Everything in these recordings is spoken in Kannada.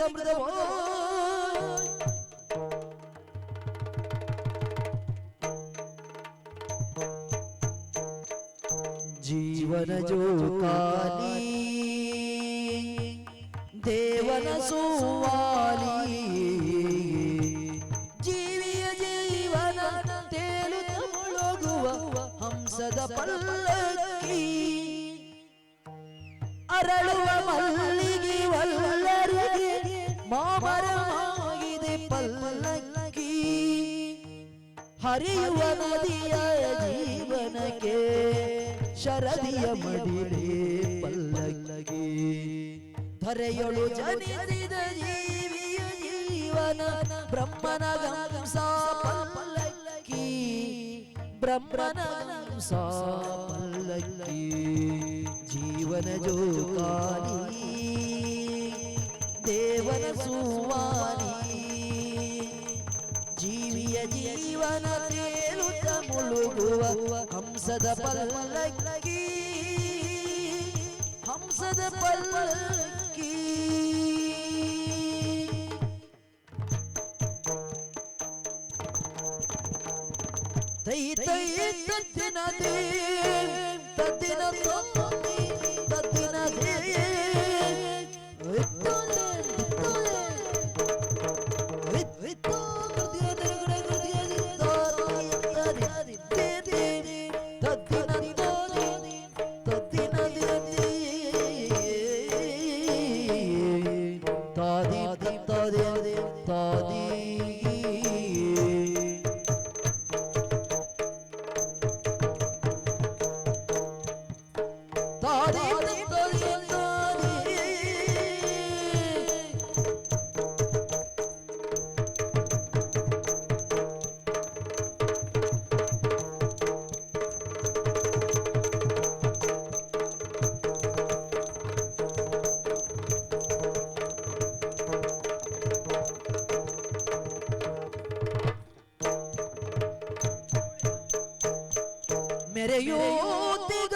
ಮೃದವೋ ಜೀವನ ಜೋಕಾಲಿ ದೇವನ ಸುವಾಲಿ ಜೀವಿಯ ಜೀವನ ತೇಲುತ್ತ ಮುಳುಗುವ ಹಂಸದ ಪಲ್ಲಕ್ಕಿ ಅರಳುವ ಮಲ್ಲಿಗೆ ಹರಿಯುವ ನದಿಯ ಜೀವನಕ್ಕೆ ಶರದಿಯ ಮಡಿಲೆ ಪಲ್ಲಕ್ಕಿ ಧರೆಯೊಳು ಜನಿಸಿದ ಜೀವಿಯ ಜೀವನ ಬ್ರಹ್ಮನ ಗಂಸ ಪಲ್ಲಕ್ಕಿ ಬ್ರಹ್ಮನ ಗಂಸ ಪಲ್ಲಕ್ಕಿ ಜೀವನ ಜೋಕಾಲಿ ದೇವನ ಸುವಾಲಿ ಜೀವನ ತೇಲುತ್ತ ಮುಳುಗುವ ಹಂಸದ ಪಲ್ಲಕ್ಕಿ ಹಂಸದ ಪಲ್ಲಕ್ಕಿ ತೈ ತೈ ತತ್ತಿನ ದೇ ತತ್ತಿನ ತೊತ್ತಿ മെരയോത്തുക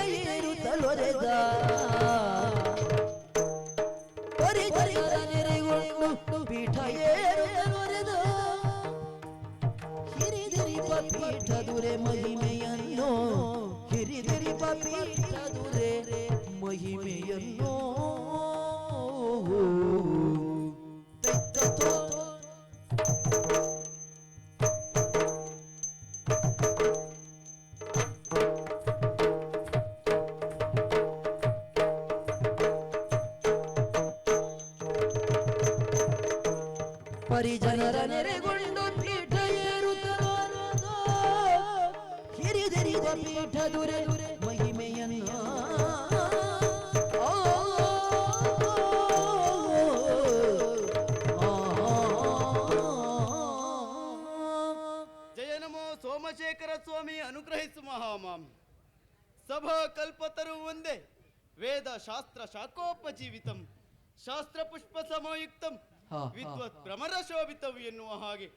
ಪೀಠ ಏರುತ್ತಲೊರೆದ ಪರಿಜನರ ನೆರೆಗೊಂಡು ಪೀಠ ಏರುತ್ತಲೊರೆದ ಹಿರಿದಿರಿಪ ಪೀಠದುರೆ ಮಹಿಮೆಯನ್ನು ಹಿರಿದಿರಿಪ ಪೀಠದುರೆ ಕಲ್ಪತರು ಒಂದೇ ವೇದ ಶಾಸ್ತ್ರ ಶಾಖೋಪಜೀವಿತಂ ಶಾಸ್ತ್ರ ಪುಷ್ಪ ಸಮಯುಕ್ತಂ ವಿದ್ವತ್ ಭ್ರಮರ ಶೋಭಿತವು ಎನ್ನುವ ಹಾಗೆ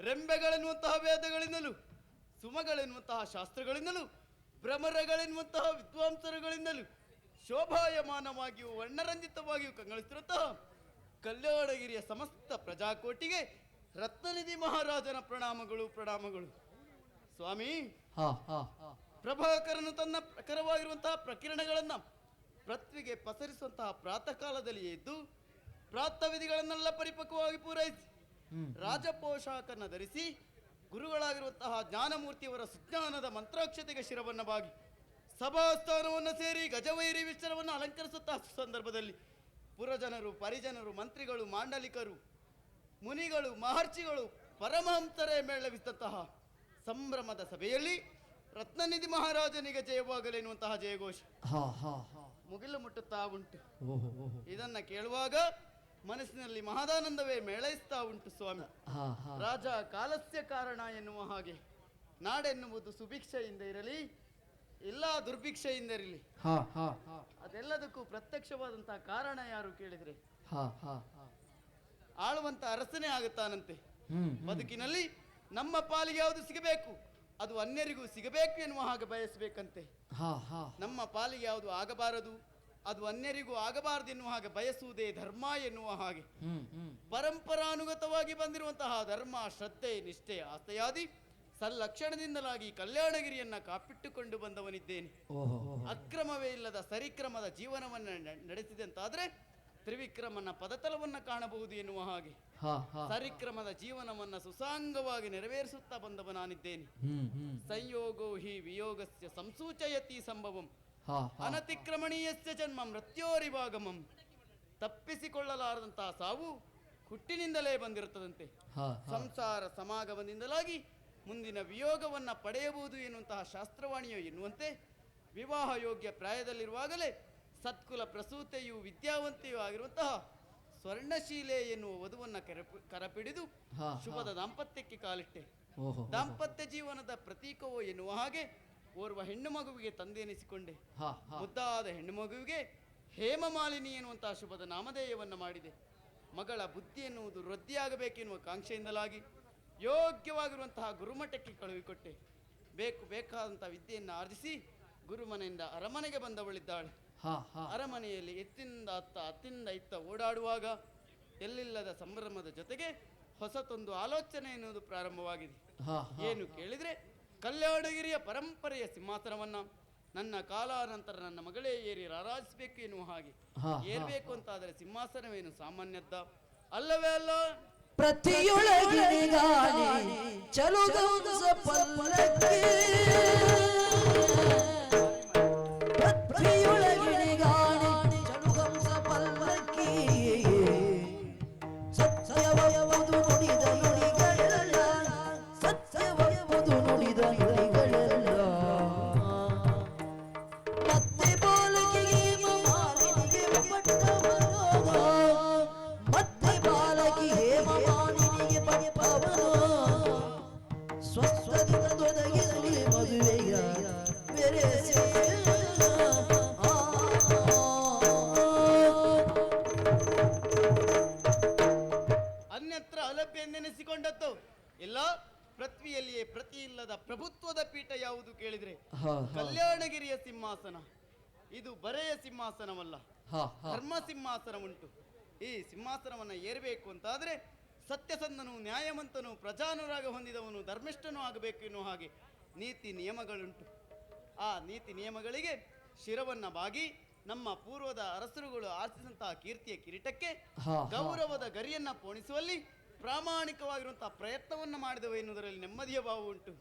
ರೆಂಬೆಗಳೆನ್ನುವಂತಹ ವೇದಗಳಿಂದಲೂ ಸುಮಗಳೆನ್ನುವಂತಹ ಶಾಸ್ತ್ರಗಳಿಂದಲೂ ಭ್ರಮರಗಳೆನ್ನುವಂತಹ ವಿದ್ವಾಂಸರುಗಳಿಂದಲೂ ಶೋಭಾಯಮಾನವಾಗಿಯೂ ವರ್ಣರಂಜಿತವಾಗಿಯೂ ಕಂಗೊಳಿಸಿರುವಂತಹ ಕಲ್ಯಾಣಗಿರಿಯ ಸಮಸ್ತ ಪ್ರಜಾಕೋಟಿಗೆ ರತ್ನನಿಧಿ ಮಹಾರಾಜನ ಪ್ರಣಾಮಗಳು ಪ್ರಣಾಮಗಳು. ಸ್ವಾಮಿ ಪ್ರಭಾಕರನು ತನ್ನ ಪ್ರಖರವಾಗಿರುವಂತಹ ಪ್ರಕಿರಣಗಳನ್ನ ಪೃಥ್ವಿಗೆ ಪಸರಿಸುವಂತಹ ಪ್ರಾತಃ ಕಾಲದಲ್ಲಿ ಎದ್ದು ಪ್ರಾತಃವಿಧಿಗಳನ್ನೆಲ್ಲ ಪರಿಪಕ್ವವಾಗಿ ಪೂರೈಸಿ ರಾಜ ರಾಜಪೋಷಾಕನ್ನ ಧರಿಸಿ ಗುರುಗಳಾಗಿರುವಂತಹ ಜ್ಞಾನಮೂರ್ತಿಯವರ ಸುಜ್ಞಾನದ ಮಂತ್ರಾಕ್ಷತೆಗೆ ಶಿರವನ್ನು ಬಾಗಿ ಸಭಾಸ್ಥಾನವನ್ನು ಸೇರಿ ಗಜವೈರಿ ವಿಚಾರವನ್ನು ಅಲಂಕರಿಸುತ್ತಾ ಸಂದರ್ಭದಲ್ಲಿ ಪುರಜನರು ಪರಿಜನರು ಮಂತ್ರಿಗಳು ಮಾಂಡಲಿಕರು ಮುನಿಗಳು ಮಹರ್ಷಿಗಳು ಪರಮಹಂಸರೇ ಮೇಳವಿಸಿದಂತಹ ಸಂಭ್ರಮದ ಸಭೆಯಲ್ಲಿ ರತ್ನನಿಧಿ ಮಹಾರಾಜನಿಗೆ ಜಯವಾಗಲೆನ್ನುವಂತಹ ಜಯಘೋಷ. ಹಾ ಹಾ. ಮುಗಿಲು ಮುಟ್ಟುತ್ತಾ ಉಂಟು. ಇದನ್ನ ಕೇಳುವಾಗ ಮನಸ್ಸಿನಲ್ಲಿ ಮಹದಾನಂದವೇ ಮೇಳೈಸ್ತಾ ಉಂಟು ಸ್ವಾಮಿ. ರಾಜ ಕಾಲಸ್ಯ ಕಾರಣ ಎನ್ನುವ ಹಾಗೆ. ನಾಡೆನ್ನುವುದು ಸುಭಿಕ್ಷೆಯಿಂದ ಇರಲಿ ಇಲ್ಲ ದುರ್ಭಿಕ್ಷೆಯಿಂದ ಇರಲಿ. ಅದೆಲ್ಲದಕ್ಕೂ ಪ್ರತ್ಯಕ್ಷವಾದಂತಹ ಕಾರಣ ಯಾರು ಕೇಳಿದ್ರೆ? ಆಳುವಂತ ಅರಸನೇ ಆಗುತ್ತಾನಂತೆ. ಬದುಕಿನಲ್ಲಿ ನಮ್ಮ ಪಾಲಿಗೆ ಯಾವುದು ಸಿಗಬೇಕು? ಅದು ಅನ್ಯರಿಗೂ ಸಿಗಬೇಕು ಎನ್ನುವ ಹಾಗೆ ಬಯಸಬೇಕಂತೆ. ಹಾ ಹಾ. ನಮ್ಮ ಪಾಲಿಗೆ ಯಾವುದು ಆಗಬಾರದು? ಅದು ಅನ್ಯರಿಗೂ ಆಗಬಾರದು ಎನ್ನುವ ಹಾಗೆ ಬಯಸುವುದೇ ಧರ್ಮ ಎನ್ನುವ ಹಾಗೆ. ಹ್ಮ್ ಹ್ಮ್. ಪರಂಪರಾನುಗತವಾಗಿ ಬಂದಿರುವಂತಹ ಧರ್ಮ ಶ್ರದ್ಧೆ ನಿಷ್ಠೆ ಆಸ್ತೆಯಾದಿ ಸಲ್ಲಕ್ಷಣದಿಂದಲಾಗಿ ಕಲ್ಯಾಣಗಿರಿಯನ್ನ ಕಾಪಿಟ್ಟುಕೊಂಡು ಬಂದವನಿದ್ದೇನೆ. ಓಹೋ ಓಹೋ. ಅಕ್ರಮವೇ ಇಲ್ಲದ ಸರಿಕ್ರಮದ ಜೀವನವನ್ನು ನಡೆಸಿದೆ ನಡೆಸಿದಂತಾದ್ರೆ ತ್ರಿವಿಕ್ರಮನ ಪದತಲವನ್ನ ಕಾಣಬಹುದು ಎನ್ನುವ ಹಾಗೆ. ಸರಿಕ್ರಮದ ಜೀವನವನ್ನ ಸುಸಾಂಗವಾಗಿ ನೆರವೇರಿಸುತ್ತಾ ಬಂದವ ನಾನಿದ್ದೇನೆ ಸಂಯೋಗೋ ಹಿ ವಿಯೋಗಸ್ಯ ಸಂಸೂಚಯತಿ ಸಂಭವಂ. ಅನತಿಕ್ರಮಣೀಯಸ್ಯ ಜನ್ಮ ಮೃತ್ಯೋರಿವಾಗಮಂ. ತಪ್ಪಿಸಿಕೊಳ್ಳಲಾರದಂತಹ ಸಾವು ಹುಟ್ಟಿನಿಂದಲೇ ಬಂದಿರುತ್ತದಂತೆ. ಸಂಸಾರ ಸಮಾಗಮದಿಂದಲಾಗಿ ಮುಂದಿನ ವಿಯೋಗವನ್ನ ಪಡೆಯಬಹುದು ಎನ್ನುವಂತಹ ಶಾಸ್ತ್ರವಾಣಿಯು ಎನ್ನುವಂತೆ ವಿವಾಹ ಯೋಗ್ಯ ಪ್ರಾಯದಲ್ಲಿರುವಾಗಲೇ ಸತ್ಕುಲ ಪ್ರಸೂತೆಯು ವಿದ್ಯಾವಂತೆಯೂ ಆಗಿರುವಂತಹ ಸ್ವರ್ಣಶೀಲೆ ಎನ್ನುವ ವಧುವನ್ನ ಕರಪಿ ಕರಪಿಡಿದು ಶುಭದ ದಾಂಪತ್ಯಕ್ಕೆ ಕಾಲಿಟ್ಟೆ. ದಾಂಪತ್ಯ ಜೀವನದ ಪ್ರತೀಕವೋ ಎನ್ನುವ ಹಾಗೆ ಓರ್ವ ಹೆಣ್ಣು ಮಗುವಿಗೆ ತಂದೆನಿಸಿಕೊಂಡೆ ಮುದ್ದಾದ ಹೆಣ್ಣು ಮಗುವಿಗೆ ಹೇಮಮಾಲಿನಿ ಎನ್ನುವಂತಹ ಶುಭದ ನಾಮಧೇಯವನ್ನು ಮಾಡಿದೆ. ಮಗಳ ಬುದ್ಧಿ ಎನ್ನುವುದು ವೃದ್ಧಿಯಾಗಬೇಕೆನ್ನುವ ಕಾಂಕ್ಷೆಯಿಂದಲಾಗಿ ಯೋಗ್ಯವಾಗಿರುವಂತಹ ಗುರುಮಠಕ್ಕೆ ಕಳುಹಿಕೊಟ್ಟೆ. ಬೇಕು ಬೇಕಾದಂತಹ ವಿದ್ಯೆಯನ್ನು ಆರ್ಜಿಸಿ ಗುರುಮನೆಯಿಂದ ಅರಮನೆಗೆ ಬಂದವಳಿದ್ದಾಳೆ. ಅರಮನೆಯಲ್ಲಿ ಎತ್ತಿಂದ ಅತ್ತ ಅತ್ತಿಂದ ಇತ್ತ ಓಡಾಡುವಾಗ ಎಲ್ಲಿಲ್ಲದ ಸಂಭ್ರಮದ ಜೊತೆಗೆ ಹೊಸತೊಂದು ಆಲೋಚನೆ ಎನ್ನುವುದು ಪ್ರಾರಂಭವಾಗಿದೆ. ಏನು ಕೇಳಿದ್ರೆ ಕಲ್ಯಾಣಗಿರಿಯ ಪರಂಪರೆಯ ಸಿಂಹಾಸನವನ್ನ ನನ್ನ ಕಾಲಾನಂತರ ನನ್ನ ಮಗಳೇ ಏರಿ ರಾರಾಜಿಸಬೇಕು ಎನ್ನುವ ಹಾಗೆ ಏರ್ಬೇಕು ಅಂತಾದರೆ ಸಿಂಹಾಸನವೇನು ಸಾಮಾನ್ಯದ್ದ? ಅಲ್ಲವೇ ಅಲ್ಲ? ಪ್ರತಿಯೊಳಗಿರಿಗಾನೆ ಇದು ಬರೆಯ ಸಿಂಹಾಸನವಲ್ಲ. ಧರ್ಮ ಸಿಂಹಾಸನ ಉಂಟು ಈ ಸಿಂಹಾಸನವನ್ನ ಏರಬೇಕು ಅಂತಾದ್ರೆ ಸತ್ಯಸಂಧನು ನ್ಯಾಯವಂತನು ಪ್ರಜಾನುರಾಗ ಹೊಂದಿದವನು ಧರ್ಮಿಷ್ಠನೂ ಆಗಬೇಕು ಎನ್ನುವ ಹಾಗೆ ನೀತಿ ನಿಯಮಗಳುಂಟು ಆ ನೀತಿ ನಿಯಮಗಳಿಗೆ ಶಿರವನ್ನ ಬಾಗಿ ನಮ್ಮ ಪೂರ್ವದ ಅರಸರುಗಳು ಆರಿಸಿದಂತಹ ಕೀರ್ತಿಯ ಕಿರೀಟಕ್ಕೆ. ಗೌರವದ ಗರಿಯನ್ನ ಪೋಣಿಸುವಲ್ಲಿ ಪ್ರಾಮಾಣಿಕವಾಗಿರುವಂತಹ ಪ್ರಯತ್ನವನ್ನ ಮಾಡಿದವು ಎನ್ನುವುದರಲ್ಲಿ ನೆಮ್ಮದಿಯ ಭಾವ ಉಂಟು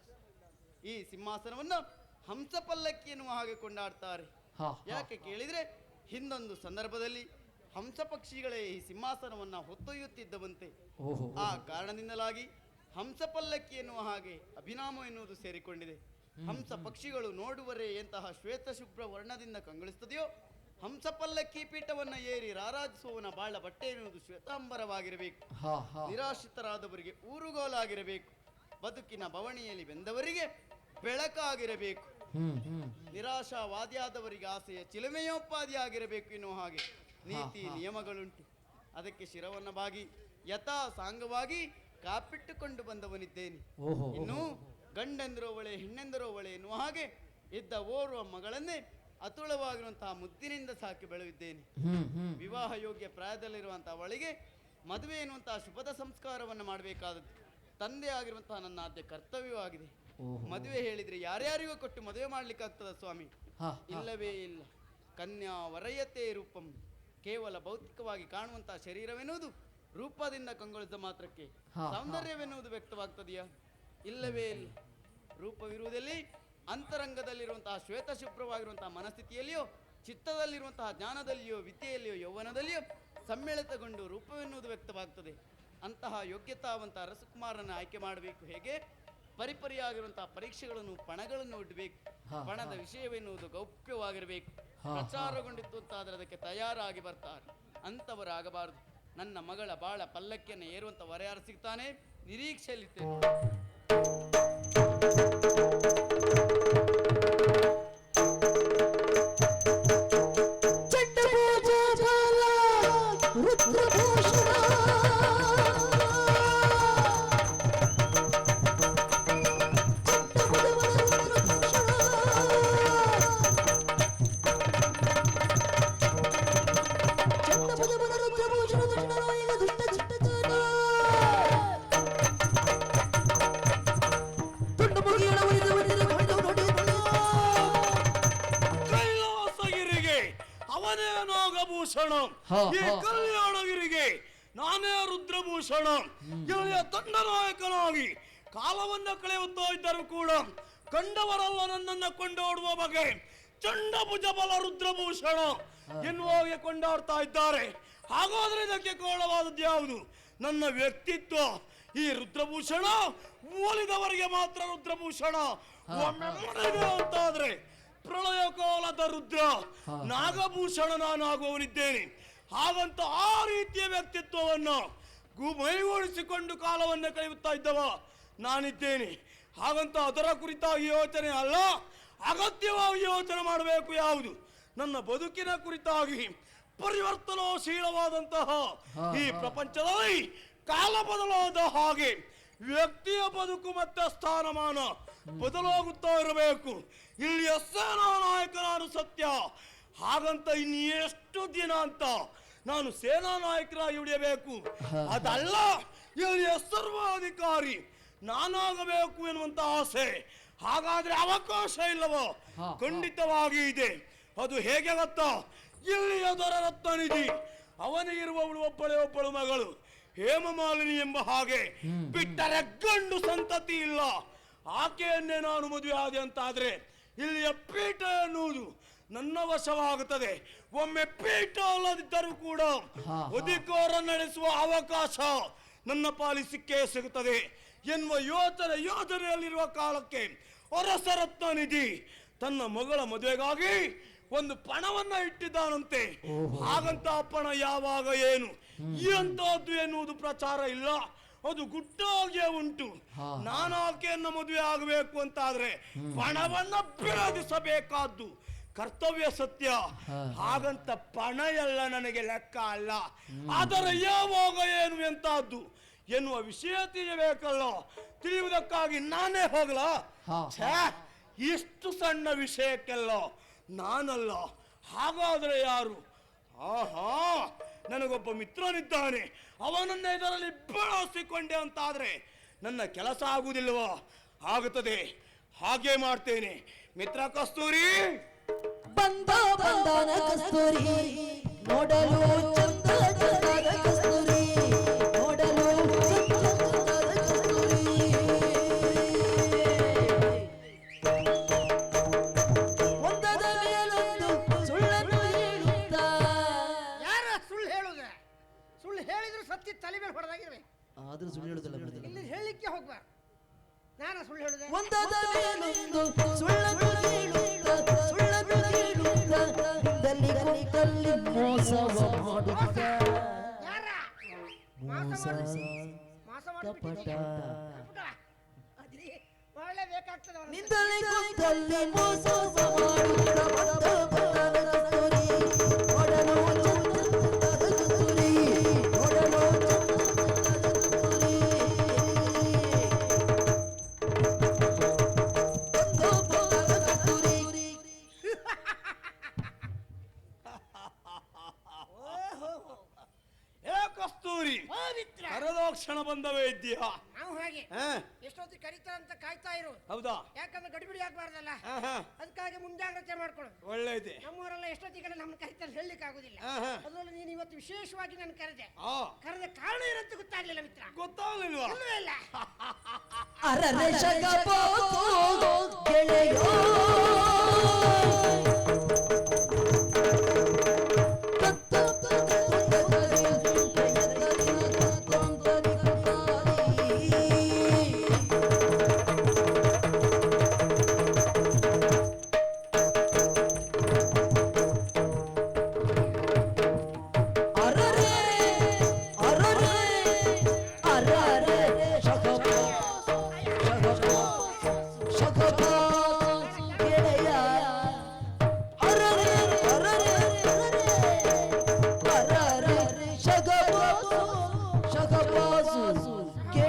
ಈ ಸಿಂಹಾಸನವನ್ನು ಹಂಸಪಲ್ಲಕ್ಕಿ ಎನ್ನುವ ಹಾಗೆ ಕೊಂಡಾಡ್ತಾರೆ. ಯಾಕೆ ಕೇಳಿದ್ರೆ ಹಿಂದೊಂದು ಸಂದರ್ಭದಲ್ಲಿ ಹಂಸ ಪಕ್ಷಿಗಳೇ ಈ ಸಿಂಹಾಸನವನ್ನ ಹೊತ್ತೊಯ್ಯುತ್ತಿದ್ದವಂತೆ. ಆ ಕಾರಣದಿಂದಲಾಗಿ ಹಂಸ ಪಲ್ಲಕ್ಕಿ ಎನ್ನುವ ಹಾಗೆ ಅಭಿನಾಮ ಎನ್ನುವುದು ಸೇರಿಕೊಂಡಿದೆ. ಹಂಸ ಪಕ್ಷಿಗಳು ನೋಡುವರೆ ಎಂತಹ ಶ್ವೇತ ಶುಭ್ರ ವರ್ಣದಿಂದ ಕಂಗೊಳಿಸ್ತದೆಯೋ ಹಂಸ ಪಲ್ಲಕ್ಕಿ ಪೀಠವನ್ನ ಏರಿ ರಾರಾಜಿಸುವವನ ಬಾಳ ಬಟ್ಟೆ ಎನ್ನುವುದು ಶ್ವೇತಾಂಬರವಾಗಿರಬೇಕು. ನಿರಾಶ್ರಿತರಾದವರಿಗೆ ಊರುಗೋಲಾಗಿರಬೇಕು. ಬದುಕಿನ ಬವಣಿಯಲ್ಲಿ ಬೆಂದವರಿಗೆ ಬೆಳಕಾಗಿರಬೇಕು. ನಿರಾಶಾವಾದಿಯಾದವರಿಗೆ ಆಸೆಯ ಚಿಲುಮೆಯೋಪಾದಿಯಾಗಿರಬೇಕು ಎನ್ನುವ ಹಾಗೆ ನೀತಿ ನಿಯಮಗಳುಂಟು. ಅದಕ್ಕೆ ಶಿರವನ್ನು ಬಾಗಿ ಯಥಾ ಸಾಂಗವಾಗಿ ಕಾಪಿಟ್ಟುಕೊಂಡು ಬಂದವನಿದ್ದೇನೆ. ಇನ್ನು ಗಂಡೆಂದರೋ ಒಳೆ ಹೆಣ್ಣೆಂದರೋ ಒಳೆ ಎನ್ನುವ ಹಾಗೆ ಇದ್ದ ಓರ್ವ ಮಗಳನ್ನೇ ಅತುಳವಾಗಿರುವಂತಹ ಮುದ್ದಿನಿಂದ ಸಾಕಿ ಬೆಳೆದಿದ್ದೇನೆ. ವಿವಾಹ ಯೋಗ್ಯ ಪ್ರಾಯದಲ್ಲಿರುವಂತಹ ಅವಳಿಗೆ ಮದುವೆ ಎನ್ನುವಂತಹ ಶುಭದ ಸಂಸ್ಕಾರವನ್ನು ಮಾಡಬೇಕಾದದ್ದು. ತಂದೆ ಆಗಿರುವಂತಹ ನನ್ನ ಆದ್ಯ ಕರ್ತವ್ಯವಾಗಿದೆ. ಮದುವೆ ಹೇಳಿದ್ರೆ ಯಾರ್ಯಾರಿಗೂ ಕೊಟ್ಟು ಮದುವೆ ಮಾಡ್ಲಿಕ್ಕಾಗ್ತದ ಸ್ವಾಮಿ? ಹಾ, ಹಾ. ಇಲ್ಲವೇ ಇಲ್ಲ. ಕನ್ಯಾ ವರಯತೆ ರೂಪಂ. ಕೇವಲ ಭೌತಿಕವಾಗಿ ಕಾಣುವಂತಹ ಶರೀರವೆನ್ನುವುದು ರೂಪದಿಂದ ಕಂಗೊಳಿಸಿದ ಮಾತ್ರಕ್ಕೆ. ಸೌಂದರ್ಯವೆನ್ನುವುದು ವ್ಯಕ್ತವಾಗ್ತದೆಯಾ? ಇಲ್ಲವೇ ಇಲ್ಲ. ರೂಪವಿರುವುದಲ್ಲಿ? ಅಂತರಂಗದಲ್ಲಿರುವಂತಹ ಶ್ವೇತಶುಭ್ರವಾಗಿರುವಂತಹ ಮನಸ್ಥಿತಿಯಲ್ಲಿಯೋ ಚಿತ್ತದಲ್ಲಿರುವಂತಹ ಜ್ಞಾನದಲ್ಲಿಯೋ ವಿದ್ಯೆಯಲ್ಲಿಯೋ ಯೌವನದಲ್ಲಿಯೋ ಸಮ್ಮಿಳಿತಗೊಂಡು ರೂಪವೆನ್ನುವುದು ವ್ಯಕ್ತವಾಗ್ತದೆ. ಅಂತಹ ಯೋಗ್ಯತಾವಂತ ರಸಕುಮಾರನ ಆಯ್ಕೆ ಮಾಡಬೇಕು ಹೇಗೆ? ಪರಿಪರಿಯಾಗಿರುವಂತಹ ಪರೀಕ್ಷೆಗಳನ್ನು ಪಣಗಳನ್ನು ಇಡಬೇಕು ಪಣದ ವಿಷಯವೆನ್ನುವುದು ಗೌಪ್ಯವಾಗಿರಬೇಕು. ಪ್ರಚಾರಗೊಂಡಿತ್ತು ಅಂತಾದ್ರೆ ಅದಕ್ಕೆ ತಯಾರಾಗಿ ಬರ್ತಾರೆ. ಅಂತವರಾಗಬಾರದು ನನ್ನ ಮಗಳ ಬಾಳ ಪಲ್ಲಕ್ಕಿಯನ್ನು ಏರುವಂಥ ವರ ಯಾರು ಸಿಗ್ತಾನೆ ನಿರೀಕ್ಷೆಯಲ್ಲಿರ್ತೇನೆ. ಅವನೇ ನಾಗಭೂಷಣ. ಈ ಕಲ್ಯಾಣಗಿರಿಗೆ ನಾನೇ ರುದ್ರಭೂಷಣ. ಗೆಳೆಯ ತಂಡ ನಾಯಕನಾಗಿ ಕಾಲವನ್ನು ಕಳೆಯುತ್ತಾ ಇದ್ದರೂ ಕೂಡ ಕಂಡವರಲ್ಲ ನನ್ನನ್ನು ಕೊಂಡೋಡುವ ಬಗೆ ಚಂಡ ಭುಜಬಲ ರುದ್ರಭೂಷಣ ಎನ್ನುವಾಗೆ ಕೊಂಡಾಡ್ತಾ ಇದ್ದಾರೆ. ಹಾಗಾದ್ರೆ ಇದಕ್ಕೆ ಕಾರಣವಾದದ್ದು ಯಾವುದು? ನನ್ನ ವ್ಯಕ್ತಿತ್ವ. ಈ ರುದ್ರಭೂಷಣ ಓಲಿದವರಿಗೆ ಮಾತ್ರ ರುದ್ರಭೂಷಣ. ಒಮ್ಮೆ ಅಂತಾದ್ರೆ ಪ್ರಳಯ ಕಾಲದ ರುದ್ರ. ಹಾ. ನಾಗಭೂಷಣ ನಾನಾಗುವವನಿದ್ದೇನೆ ಹಾಗಂತ ಆ ರೀತಿಯ ವ್ಯಕ್ತಿತ್ವವನ್ನು ಗುಮೈ ಮೈಗೂಡಿಸಿಕೊಂಡು ಕಾಲವನ್ನು ಕಳೆಯುತ್ತಾ ಇದ್ದವ ನಾನಿದ್ದೇನೆ. ಹಾಗಂತ ಅದರ ಕುರಿತಾಗಿ ಯೋಚನೆ ಅಲ್ಲ ಅಗತ್ಯವಾಗಿ ಯೋಚನೆ ಮಾಡಬೇಕು ಯಾವುದು? ನನ್ನ ಬದುಕಿನ ಕುರಿತಾಗಿ ಪರಿವರ್ತನಾಶೀಲವಾದಂತಹ ಈ. ಪ್ರಪಂಚದಲ್ಲಿ ಕಾಲ ಬದಲಾದ ಹಾಗೆ ವ್ಯಕ್ತಿಯ ಬದುಕು ಮತ್ತೆ ಸ್ಥಾನಮಾನ ಬದಲಾಗುತ್ತಾ ಇರಬೇಕು. ಇಲ್ಲಿಯ ಸೇನಾ ನಾಯಕ ನಾನು ಸತ್ಯ. ಹಾಗಂತ ಇನ್ನು ಎಷ್ಟು ದಿನ ಅಂತ ನಾನು ಸೇನಾ ನಾಯಕರಾಗಿ ಉಳಿಯಬೇಕು ಅದಲ್ಲ ಇಲ್ಲಿ ಸರ್ವಾಧಿಕಾರಿ ನಾನಾಗಬೇಕು ಎನ್ನುವಂತ ಆಸೆ. ಹಾಗಾದ್ರೆ ಅವಕಾಶ ಇಲ್ಲವೋ. ಖಂಡಿತವಾಗಿ ಇದೆ. ಅದು ಹೇಗೆ ಗೊತ್ತಾ? ಇಲ್ಲಿಯ ನಿಧಿ. ಅವನಿಗಿರುವವಳು ಒಬ್ಬಳೇ ಒಬ್ಬಳು ಮಗಳು. ಹೇಮಮಾಲಿನಿ ಎಂಬ ಹಾಗೆ. ಬಿಟ್ಟರೆ ಗಂಡು ಸಂತತಿ ಇಲ್ಲ. ಆಕೆಯನ್ನೇ ನಾನು ಮದುವೆ ಆದೆ ಅಂತಾದ್ರೆ ಇಲ್ಲಿಯ ಪೀಠ ಎನ್ನುವುದು ನನ್ನ ವಶವಾಗುತ್ತದೆ. ಒಮ್ಮೆ ಪೀಠ ಅಲ್ಲದಿದ್ದರೂ ಕೂಡ. ಅಧಿಕಾರ ನಡೆಸುವ ಅವಕಾಶ ನನ್ನ ಪಾಲಿ ಸಿಕ್ಕೇ ಸಿಗುತ್ತದೆ. ಎನ್ನುವ ಯೋಚನೆ ಯೋಜನೆಯಲ್ಲಿರುವ ಕಾಲಕ್ಕೆ ಹೊರಸರತ್ನ ನಿಧಿ ತನ್ನ ಮಗಳ ಮದುವೆಗಾಗಿ ಒಂದು ಪಣವನ್ನ ಇಟ್ಟಿದ್ದಾನಂತೆ. ಹಾಗಂತ ಪಣ ಯಾವಾಗ ಏನು? ಎಂತಹದ್ದು ಎನ್ನುವುದು ಪ್ರಚಾರ ಇಲ್ಲ. ಅದು ಗುಟ್ಟಾಗಿಯೇ ಉಂಟು. ನಾನು ಆಕೆಯನ್ನು ಮದುವೆ ಆಗಬೇಕು ಅಂತಾದ್ರೆ ಪಣವನ್ನ ವಿರೋಧಿಸಬೇಕಾದ್ದು ಕರ್ತವ್ಯ ಸತ್ಯ. ಹಾಗಂತ ಪಣ ಎಲ್ಲ ನನಗೆ ಲೆಕ್ಕ ಅಲ್ಲ. ಅದರ ಯಾವಾಗ ಏನು ಎಂತಹದ್ದು ಎನ್ನುವ ವಿಷಯ ತಿಳಿಯಬೇಕಲ್ಲ. ತಿಳಿಯುವುದಕ್ಕಾಗಿ ನಾನೇ ಹೋಗಲ? ಇಷ್ಟು ಸಣ್ಣ ವಿಷಯಕ್ಕೆಲ್ಲ ನಾನಲ್ಲ. ಹಾಗಾದ್ರೆ ಯಾರು? ಆಹಾ ನನಗೊಬ್ಬ ಮಿತ್ರನಿದ್ದಾನೆ. ಅವನನ್ನ ಇದರಲ್ಲಿ ಬಳಸಿಕೊಂಡೆ ಅಂತಾದ್ರೆ ನನ್ನ ಕೆಲಸ ಆಗುವುದಿಲ್ಲವೋ? ಆಗುತ್ತದೆ. ಹಾಗೆ ಮಾಡ್ತೇನೆ. ಮಿತ್ರ ಕಸ್ತೂರಿ! ಬಂದ ಬಂದ ಕಸ್ತೂರಿ, ನೋಡಲು ನಾನು ಸುಳ್ಳು ಹೇಳುದೆ? ಒಂದದ ಮೇಲೊಂದು ಸುಳ್ಳನ್ನು ಹೇಳುತ್ತಾ ಸುಳ್ಳನ್ನು ಹೇಳುತ್ತಾ ಹಿಂದಲ್ಲಿ ಕುಳಿತಲ್ಲಿ ಮೋಸವ ಮಾಡುತ್ತ. ಯಾರ? ಕಪಟ. ನಿಂದಲಿ ಮೋಸ ಮಾಡುತ್ತ ಕರದೋಕ್ಷಣ ಬಂದವೇ ವೈದ್ಯ ನಾವು ಹಾಗೆ. ಹಾ, ಎಷ್ಟೊತ್ತಿಗೆ ಕರೀತಾರಂತ ಕಾಯ್ತಾ ಇರು. ಹೌದಾ? ಯಾಕಂದ್ರೆ ಗಡಿಬಿಡಿ ಆಗ್ಬಾರ್ದಲ್ಲ. ಹಾ, ಹಾ, ಅದಕ್ಕಾಗಿ ಮುಂಜಾಗ್ರತೆ ಮಾಡ್ಕೊಳ್ಳು ಒಳ್ಳೇದೆ. ನಮ್ಮವರೆಲ್ಲ ಎಷ್ಟೊತ್ತಿಗೆ ನಮ್ಮ ಕರೀತಾರೆ ಹೇಳಲಿಕ್ಕೆ ಆಗುದಿಲ್ಲ. ಹಾ, ಹಾ. ಅದರಲ್ಲಿ ನೀನು ಇವತ್ತು ವಿಶೇಷವಾಗಿ ನಾನು ಕರೆದೆ. ಆ. ಕರೆದ ಕಾರಣ ಏನಂತ ಗೊತ್ತಾಗ್ಲಿಲ್ಲ ಮಿತ್ರ. ಗೊತ್ತಾಗ್ಲಿಲ್ವಾ? ಇಲ್ಲವೇ ಇಲ್ಲ. ಅರರೆ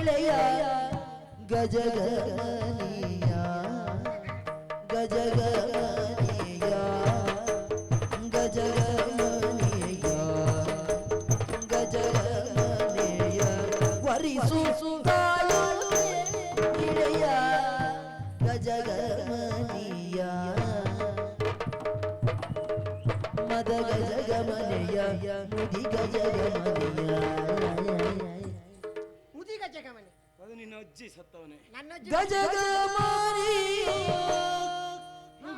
Jaya Gajah Gania Gajah Gania Gajah Gania Gajah Gania Wari susu kalu Jaya Gajah Gania Mada Gajah Gania Nudi Gajah Gajah ಅಜ್ಜಿ ಸತ್ತವನೇ. ಗಜಗಮಾರಿ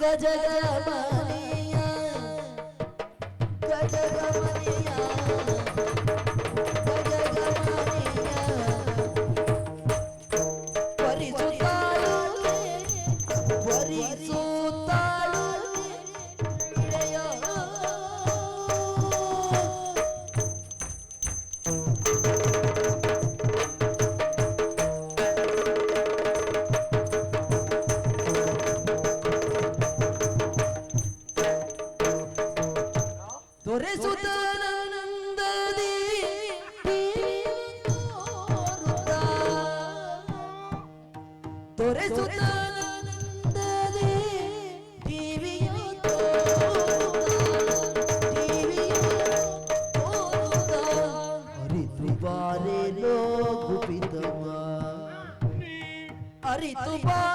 ಗಜಗಮಾರಿಯ ಗಜಗಮನಿಯ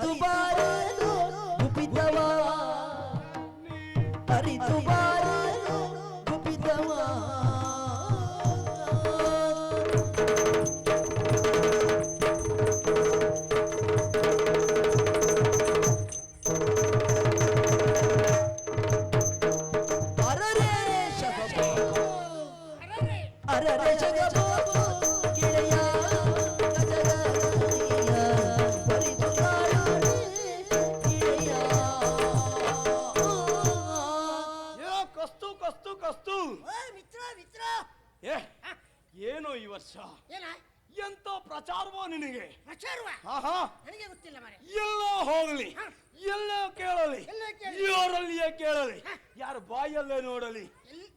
tu barulho ಕೇಳಲಿ. ಎಲ್ಲೇ ಕೇಳಲಿ. ಯಾರು ಬಾಯಲ್ಲೇ ನೋಡಲಿ.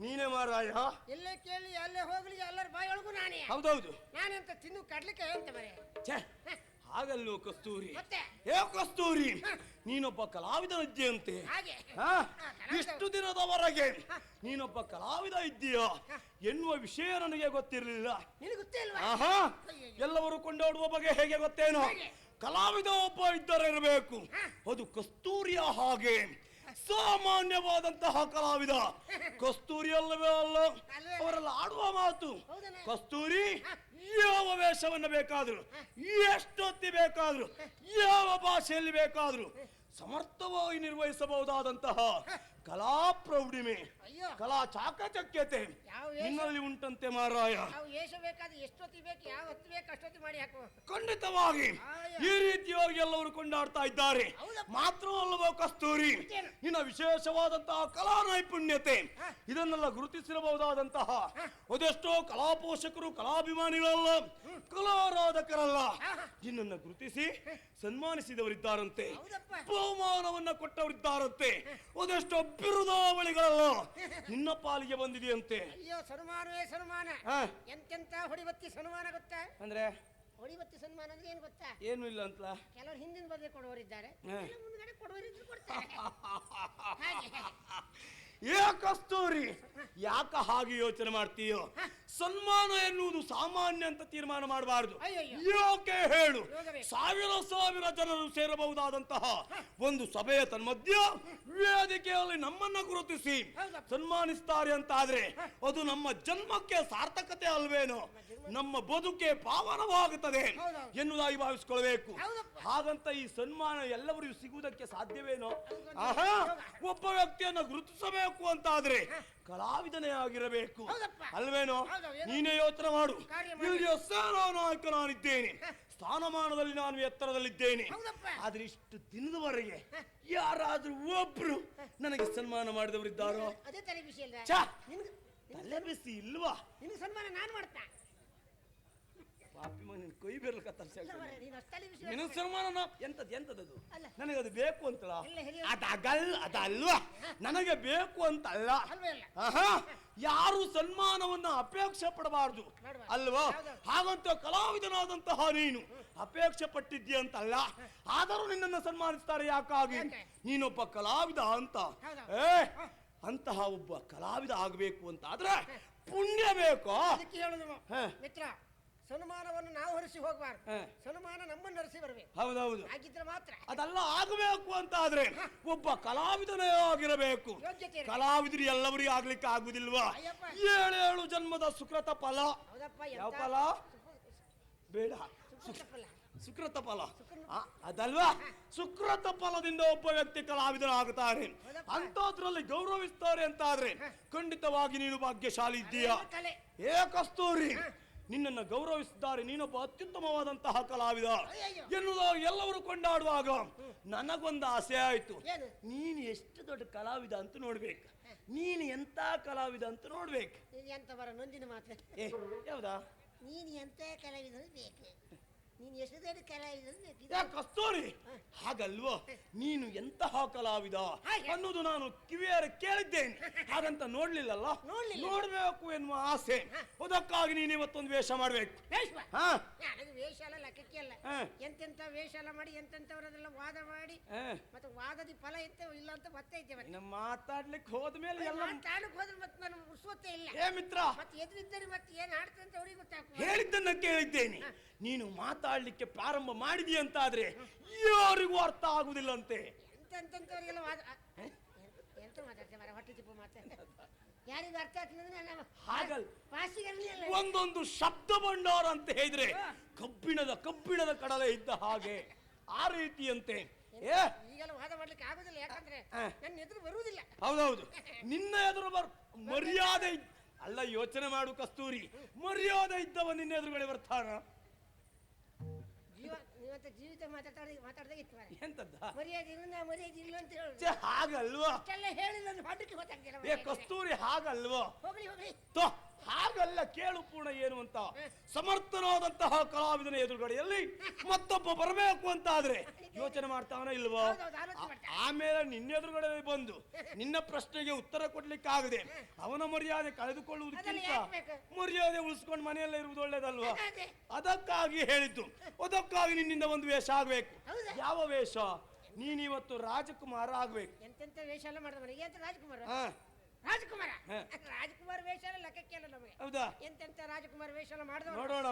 ನೀನೇ ಮಾರಾಯ ಎಲ್ಲೇ ಕೇಳಿ ಅಲ್ಲೇ ಹೋಗ್ಲಿ ಎಲ್ಲರ ಬಾಯೊಳಗೂ ನಾನೇ. ಹೌದೌದು. ನಾನೆಂತ ತಿನ್ನು ಕಡ್ಲಿಕ್ಕೆ ಅಂತ ಮರೆ. ಛೇ ಹಾಗಲ್ಲೋ ಕಸ್ತೂರಿ. ಏ ಕಸ್ತೂರಿ ನೀನೊಬ್ಬ? ಕಲಾವಿದ. ಇಷ್ಟು ದಿನದವರೆಗೆ ನೀನೊಬ್ಬ ಕಲಾವಿದ ಇದ್ದೀಯ? ಎನ್ನುವ ವಿಷಯ ನನಗೆ ಗೊತ್ತಿರಲಿಲ್ಲ. ಎಲ್ಲವರು ಕೊಂಡಾಡುವ ಬಗ್ಗೆ ಹೇಗೆ ಗೊತ್ತೇನೋ? ಕಲಾವಿದ ಒಬ್ಬ ಇದ್ದರಿರಬೇಕು. ಅದು ಕಸ್ತೂರಿಯ ಹಾಗೆ. ಸಾಮಾನ್ಯವಾದಂತಹ ಕಲಾವಿದ. ಕಸ್ತೂರಿ ಅಲ್ಲವೇ ಅಲ್ಲ. ಅವರೆಲ್ಲ ಆಡುವ ಮಾತು. ಕಸ್ತೂರಿ. ಯಾವ ವೇಷವನ್ನು ಬೇಕಾದ್ರು ಎಷ್ಟೊತ್ತಿ ಬೇಕಾದ್ರು ಯಾವ ಭಾಷೆಯಲ್ಲಿ ಬೇಕಾದ್ರು ಸಮರ್ಥವಾಗಿ ನಿರ್ವಹಿಸಬಹುದಾದಂತಹ ಕಲಾ ಪ್ರೌಢಿಮೆ ಅಯ್ಯೋ. ಕಲಾ ಚಾಕಚಕ್ಯತೆ ಯಾವ ವೇಷ ನಿನ್ನಲ್ಲಿ ಉಂಟಂತೆ ಮಾರಾಯ. ನಾವು ಏಷ ಬೇಕಾದ್ರೆ ಎಷ್ಟೊತ್ತಿ ಬೇಕು ಯಾವ ಹೊತ್ತು ಬೇಕು ಅಷ್ಟೊತ್ತಿ ಮಾಡಿ ಹಾಕುವ. ಖಂಡಿತವಾಗಿ. ಆಯ. ಈ ರೀತಿಯಾಗಿ ಎಲ್ಲರೂ ಕೊಂಡಾಡ್ತಾ ಇದ್ದಾರೆ. ಹೌದಪ್ಪ. ಮಾತ್ರ ಅಲ್ಲವೋ ಕಸ್ತೂರಿ. ಮತ್ತೇನು? ನಿನ್ನ ವಿಶೇಷವಾದಂತಹ ಕಲಾ ನೈಪುಣ್ಯತೆ. ಹ. ಇದನ್ನೆಲ್ಲ ಗುರುತಿಸಿರಬಹುದಾದಂತಹ ಅದೆಷ್ಟೋ ಕಲಾ ಪೋಷಕರು ಕಲಾಭಿಮಾನಿಗಳಲ್ಲ ಕಲಾರಾಧಕರಲ್ಲ. ನಿನ್ನನ್ನು ಗುರುತಿಸಿ ಸನ್ಮಾನಿಸಿದವರಿದ್ದಾರಂತೆ. ಹೌದಪ್ಪ. ಬಹುಮಾನವನ್ನ ಕೊಟ್ಟವರಿದ್ದಾರಂತೆ. ಅದೆಷ್ಟೋ ಬಿರುದಾವಳಿಗಳಲ್ಲ ನಿನ್ನ ಪಾಲಿಗೆ ಬಂದಿದೆಯಂತೆ. ಅಯ್ಯೋ ಸನ್ಮಾನವೇ ಸನ್ಮಾನ. ಹ. ಎಂತೆಂತ ಹೊಡಿಬತ್ತಿ ಸನ್ಮಾನ ಗೊತ್ತಾ? ಅಂದ್ರೆ? ಹೊಡಿಬತ್ತಿ ಸನ್ಮಾನ ಅಂದ್ರೆ ಏನು ಗೊತ್ತಾ? ಏನು ಇಲ್ಲ ಅಂತ. ಕೆಲವರು ಹಿಂದಿನ ಬದಿಗೆ ಕೊಡುವರಿದ್ದಾರೆ ಹ. ಮುಂದ್ಗಡೆ ಕೊಡುವರಿದ್ರು ಕೊಡ್ತಾರೆ. ಹಾಗೆ. ಏ ಕಸ್ತೂರಿ ಯಾಕ ಹಾಗೆ ಯೋಚನೆ ಮಾಡ್ತೀಯೋ? ಸನ್ಮಾನ ಎನ್ನುವುದು ಸಾಮಾನ್ಯ ಅಂತ ತೀರ್ಮಾನ ಮಾಡಬಾರದು. ಯೋಕೆ ಹೇಳು? ಸಾವಿರ ಸಾವಿರ ಜನರು ಸೇರಬಹುದಾದಂತಹ ಒಂದು ಸಭೆಯ ತನ್ಮಧ್ಯ ವೇದಿಕೆಯಲ್ಲಿ ನಮ್ಮನ್ನ ಗುರುತಿಸಿ ಸನ್ಮಾನಿಸ್ತಾರೆ ಅಂತ ಆದ್ರೆ ಅದು ನಮ್ಮ ಜನ್ಮಕ್ಕೆ ಸಾರ್ಥಕತೆ ಅಲ್ವೇನೋ? ನಮ್ಮ ಬದುಕೆ ಪಾವನವಾಗುತ್ತದೆ. ಎನ್ನುವುದಾಗಿ ಭಾವಿಸ್ಕೊಳ್ಬೇಕು. ಹಾಗಂತ ಈ ಸನ್ಮಾನ ಎಲ್ಲವರಿಗೂ ಸಿಗುವುದಕ್ಕೆ ಸಾಧ್ಯವೇನೋ? ಆಹಾ! ಒಬ್ಬ ವ್ಯಕ್ತಿಯನ್ನ ಗುರುತಿಸಬೇಕು ಅಂತ ಆದ್ರೆ ಕಲಾವಿದನೇ ಆಗಿರಬೇಕು. ಅಲ್ವೇನೋ? ನೀನೇ ಯೋಚನೆ ಮಾಡು. ಸೇನಾ ನಾಯಕ ನಾನಿದ್ದೇನೆ. ಸ್ಥಾನಮಾನದಲ್ಲಿ ನಾನು ಎತ್ತರದಲ್ಲಿದ್ದೇನೆ. ಆದ್ರೆ ಇಷ್ಟು ದಿನದವರೆಗೆ ಯಾರಾದ್ರೂ ಒಬ್ರು ನನಗೆ ಸನ್ಮಾನ ಮಾಡಿದವರಿದ್ದಾರೋ? ತಲೆ ಬಿಸಿ ಇಲ್ವಾ? ನಿನ್ಗೆ ಸನ್ಮಾನ ನಾನು ಮಾಡ್ತಾ. ಪಾಪಿ ಮಗನ ಕೈ ಬೆರಳು ಕತ್ತರಿಸಿ ಇಲ್ಲ ನೀನು ಅಷ್ಟು ತಲೆ ನಿನ್ನ ಮಾಡ್ತಾ- ಸನ್ಮಾನ ಎಂತದ್ ಎಂತದದು. ನನಗೆ ಅದು ಬೇಕು ಹಿರಿಯ- ಅದಗಲ್ ಅದಲ್ವಾ? ನನಗೆ ಬೇಕು ಅಂತಲ್ಲ. ಅಲ್ವೇ ಅಲ್ಲ? ಯಾರು ಸನ್ಮಾನವನ್ನ ಅಪೇಕ್ಷೆ ಪಡಬಾರ್ದು. ಅಲ್ವಾ. ಹಾಗಂತ ಕಲಾವಿದನಾದಂತಹ ನೀನು ಅಪೇಕ್ಷೆ ಪಟ್ಟಿದ್ದೀಯ ಅಂತಲ್ಲ. ಆದರೂ ನಿನ್ನನ್ನು ಸನ್ಮಾನಿಸ್ತಾರೆ ಯಾಕಾಗಿ? ಯಾಕೆ? ನೀನೊಬ್ಬ ಕಲಾವಿದ ಅಂತ. ಏ ಅಂತಹ ಒಬ್ಬ ಕಲಾವಿದ ಆಗಬೇಕು ಅಂತ ಆದ್ರೆ ಪುಣ್ಯ ಬೇಕು. ಮಿತ್ರ ಸನ್ಮಾನವನ್ನು ನಾವು ಹರಿಸಿ ಹೋಗಬಾರ್ದು. ಸನ್ಮಾನ ನಮ್ಮನ್ನು ಹರಿಸಿ ಬರಬೇಕು. ಹೌದೌದು. ಹಾಗಿದ್ರೆ ಮಾತ್ರ. ಅದೆಲ್ಲ ಆಗಬೇಕು ಅಂತ ಆದ್ರೆ ಒಬ್ಬ ಕಲಾವಿದನೇ ಆಗಿರಬೇಕು. ಯೋಗ್ಯತೆ ಇರ್ಬೇಕು. ಕಲಾವಿದರು ಎಲ್ಲವರಿಗೂ ಆಗ್ಲಿಕ್ಕೆ ಆಗುದಿಲ್ವಾ? ಅಯ್ಯಪ್ಪ. ಏಳೇಳು ಜನ್ಮದ ಸುಕೃತ ಫಲ. ಹೌದಪ್ಪ ಯಾವ ಎಂತ ಫಲ ಬೇಡ. ಸುಕೃತ ಫಲ. ಆ, ಅದಲ್ವಾ? ಸುಕೃತ ಫಲದಿಂದ ಒಬ್ಬ ವ್ಯಕ್ತಿ ಕಲಾವಿದನಾಗುತ್ತಾರೆ ಆಗುತ್ತಾರೆ ಅಂತದ್ರಲ್ಲಿ ಗೌರವಿಸ್ತಾರೆ ಅಂತ ಆದ್ರೆ ಖಂಡಿತವಾಗಿ ನೀನು ಭಾಗ್ಯಶಾಲಿ ಇದ್ದೀಯ? ಕಲೆ ಏ ಕಸ್ತೂರಿ ನಿನ್ನನ್ನು ಗೌರವಿಸಿದ್ದಾರೆ. ನೀನೊಬ್ಬ ಅತ್ಯುತ್ತಮವಾದಂತಹ ಕಲಾವಿದ. ಎನ್ನುವುದು ಎಲ್ಲವರು ಕೊಂಡಾಡುವಾಗ ನನಗೊಂದು ಆಸೆ ಆಯ್ತು. ನೀನು ಎಷ್ಟು ದೊಡ್ಡ ಕಲಾವಿದ ಅಂತ ನೋಡ್ಬೇಕು. ನೀನು ಎಂತ ಕಲಾವಿದ ಅಂತ ನೋಡ್ಬೇಕು. ಎಂತ ಬರ ನೊಂದಿನ ಮಾತ್ರ ಯಾವ್ದಾ? ನೀನು ಎಂತ ಕಲಾವಿದ ಬೇಕು ನೀನು ಎಷ್ಟು ದೊಡ್ಡ ಕಲಾವಿದ ಕಸ್ತೂರಿ? ಹಾಗಲ್ವೋ? ನೀನು ಎಂತಹ ಕಲಾವಿದ. ಅನ್ನೋದು ನಾನು ಕಿವಿಯರ ಕೇಳಿದ್ದೇನೆ. ಹಾಗಂತ ನೋಡ್ಲಿಲ್ಲಲ್ಲ? ನೋಡ್ಲಿಲ್ಲ. ನೋಡ್ಬೇಕು ಎನ್ನುವ ಆಸೆ. ಅದಕ್ಕಾಗಿ ನೀನು ಇವತ್ತೊಂದು ವೇಷ ಮಾಡ್ಬೇಕು. ವೇಷ ಎಲ್ಲ ಲೆಕ್ಕಕ್ಕೆ ಅಲ್ಲ. ಎಂತೆಂತ ವೇಷ ಎಲ್ಲ ಮಾಡಿ ಎಂತೆಂತವರದೆಲ್ಲ ವಾದ ಮಾಡಿ. ಮತ್ತೆ ವಾದದಿ ಫಲ ಎಂತ ಇಲ್ಲ ಅಂತ ಗೊತ್ತೈತೆ ಮಾತಾಡ್ಲಿಕ್ಕೆ ಹೋದ್ಮೇಲೆ ಎಲ್ಲ ಮಾತಾಡಕ್ ಹೋದ್ರೆ ಮತ್ತೆ ನಾನು ಉರ್ಸೋತೆ ಇಲ್ಲ. ಏ ಮಿತ್ರ! ಮತ್ತೆ ಎದುರಿದ್ದರೆ ಮತ್ತೆ ಏನ್ ಆಡ್ತಂತ ಅವ್ರಿಗೆ ಗೊತ್ತಾಗ್ತದೆ. ಹೇಳಿದ್ದನ್ನ ಕೇಳಿದ್ದೇನೆ. ನೀನು ಮಾತಾಡ್ಲಿಕ್ಕೆ ಪ್ರಾರಂಭ ಮಾಡಿದಿ ಅಂತಾದ್ರೆ ಯಾರಿಗೂ ಅರ್ಥ ಆಗುದಿಲ್ಲಂತೆ ಎಂತೆಂತವರಿಗೆಲ್ಲ ವಾದ ಅ, ಎಂತ- ಎಂತ ಮಾತಾಡ್ತೇವೆ ಮರ ಹೊಟ್ಟೆ ತಿಪ್ಪು ಮಾತಾಡ್ತೇವೆ ಯಾರಿಗೂ ಅರ್ಥ ಆಗ್ತದೆ ನಾನು ಹಾಗಲ್ ಒಂದೊಂದು ಶಬ್ದ ಭಂಡಾರ ಅಂತ ಹೇಳಿದ್ರೆ ಕಬ್ಬಿಣದ ಕಬ್ಬಿಣದ ಕಡಲೆ ಇದ್ದ ಹಾಗೆ ಆ ರೀತಿಯಂತೆ. ಏ? ಈಗೆಲ್ಲ ವಾದ ಮಾಡ್ಲಿಕ್ಕೆ ಆಗುದಿಲ್ಲ. ಯಾಕಂದ್ರೆ ನನ್ನ ಎದುರು ಬರುವುದಿಲ್ಲ. ಹೌದೌದು. ನಿನ್ನ ಎದುರು ಬರ್ ಮರ್ಯಾದೆ ಇದ್- ಅಲ್ಲ ಯೋಚನೆ ಮಾಡು ಕಸ್ತೂರಿ. ಮರ್ಯಾದೆ ಇದ್ದವ ನಿನ್ನ ಎದುರುಗಡೆ ಬರ್ತಾನ. ನೀವಂತ ಜೀವಿತ ಮಾತಾಡ ಮಾತಾಡ್ದಾಗ ಇತ್ತು ಮಾರೆ ಎಂತದ್ದ? ಮರ್ಯಾದೆ ಇಲ್ಲ ನಾ ಮರ್ಯಾದೆ ಇಲ್ಲ ಅಂತ ಹೇಳುದು ಛೆ, ಹಾಗಲ್ವಾ? ಅಷ್ಟೆಲ್ಲ ಹೇಳಿ ನನ್ನ ಹೊಟ್ಟಕ್ಕೆ ಗೊತ್ತಾಗ್ತಿಲ್ಲ ಏ ಕಸ್ತೂರಿ ಹಾಗಲ್ವಾ? ಹೋಗ್ಲಿ ಹೋಗ್ಲಿ. ತೋ. ಹಾಗಲ್ಲ ಕೇಳು ಪೂರ್ಣ ಏನು ಅಂತ ಸಮರ್ಥನಾದಂತಹ ಕಲಾವಿದನ ಎದುರುಗಡೆಯಲ್ಲಿ ಮತ್ತೊಬ್ಬ ಬರಬೇಕು ಅಂತ ಆದ್ರೆ ಯೋಚನೆ ಮಾಡ್ತಾವನ ಇಲ್ವಾ. ಆಮೇಲೆ ನಿನ್ನ ಎದುರುಗಡೆ ಬಂದು ನಿನ್ನ ಪ್ರಶ್ನೆಗೆ ಉತ್ತರ ಕೊಡ್ಲಿಕ್ಕಾಗದೆ ಅವನ ಮರ್ಯಾದೆ ಕಳೆದುಕೊಳ್ಳುವುದಕ್ಕಿಂತ ಮರ್ಯಾದೆ ಉಳಿಸ್ಕೊಂಡು ಮನೆಯಲ್ಲೇ ಇರುವುದು ಒಳ್ಳೇದಲ್ವಾ? ಅದಕ್ಕಾಗಿ ಹೇಳಿದ್ದು ಅದಕ್ಕಾಗಿ ನಿನ್ನಿಂದ ಒಂದು ವೇಷ ಆಗ್ಬೇಕು. ಯಾವ ವೇಷ? ನೀನಿವತ್ತು ರಾಜಕುಮಾರ ಆಗ್ಬೇಕು. ಎಂತೆಂತ ವೇಷ ಎಲ್ಲ ಮಾಡಿದ ರಾಜಕುಮಾರ? ರಾಜಕುಮಾರ. ಹ. ರಾಜಕುಮಾರ ವೇಷ ಎಲ್ಲ ಲೆಕ್ಕಕ್ಕೆ ಅಲ್ಲ ನಮಗೆ? ಹೌದಾ? ಎಂತೆಂತ ರಾಜಕುಮಾರ ವೇಷ ಎಲ್ಲ ಮಾಡಿದವ ನೋಡೋಣ.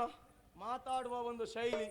ಮಾತಾಡುವ ಒಂದು ಶೈಲಿ.